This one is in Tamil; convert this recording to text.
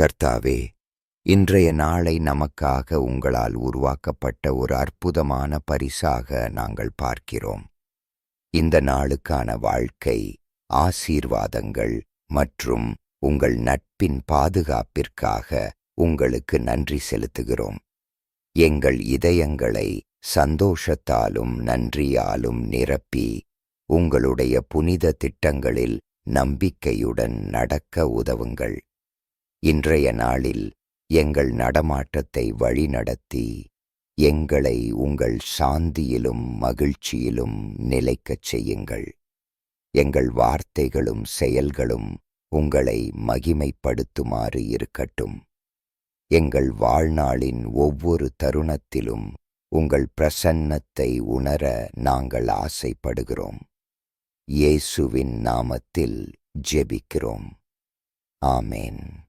கர்த்தாவே இன்றைய நாளை நமக்காக உங்களால் உருவாக்கப்பட்ட ஒரு அற்புதமான பரிசாக நாங்கள் பார்க்கிறோம். இந்த நாளுக்கான வாழ்க்கை ஆசீர்வாதங்கள் மற்றும் உங்கள் நட்பின் பாதுகாப்பிற்காக உங்களுக்கு நன்றி செலுத்துகிறோம். எங்கள் இதயங்களை சந்தோஷத்தாலும் நன்றியாலும் நிரப்பி உங்களுடைய புனித திட்டங்களில் நம்பிக்கையுடன் நடக்க உதவுங்கள். இன்றைய நாளில் எங்கள் நடமாட்டத்தை வழிநடத்தி எங்களை உங்கள் சாந்தியிலும் மகிழ்ச்சியிலும் நிலைக்கச் செய்யுங்கள். எங்கள் வார்த்தைகளும் செயல்களும் உங்களை மகிமைப்படுத்துமாறு இருக்கட்டும். எங்கள் வாழ்நாளின் ஒவ்வொரு தருணத்திலும் உங்கள் பிரசன்னத்தை உணர நாங்கள் ஆசைப்படுகிறோம். இயேசுவின் நாமத்தில் ஜெபிக்கிறோம். ஆமேன்.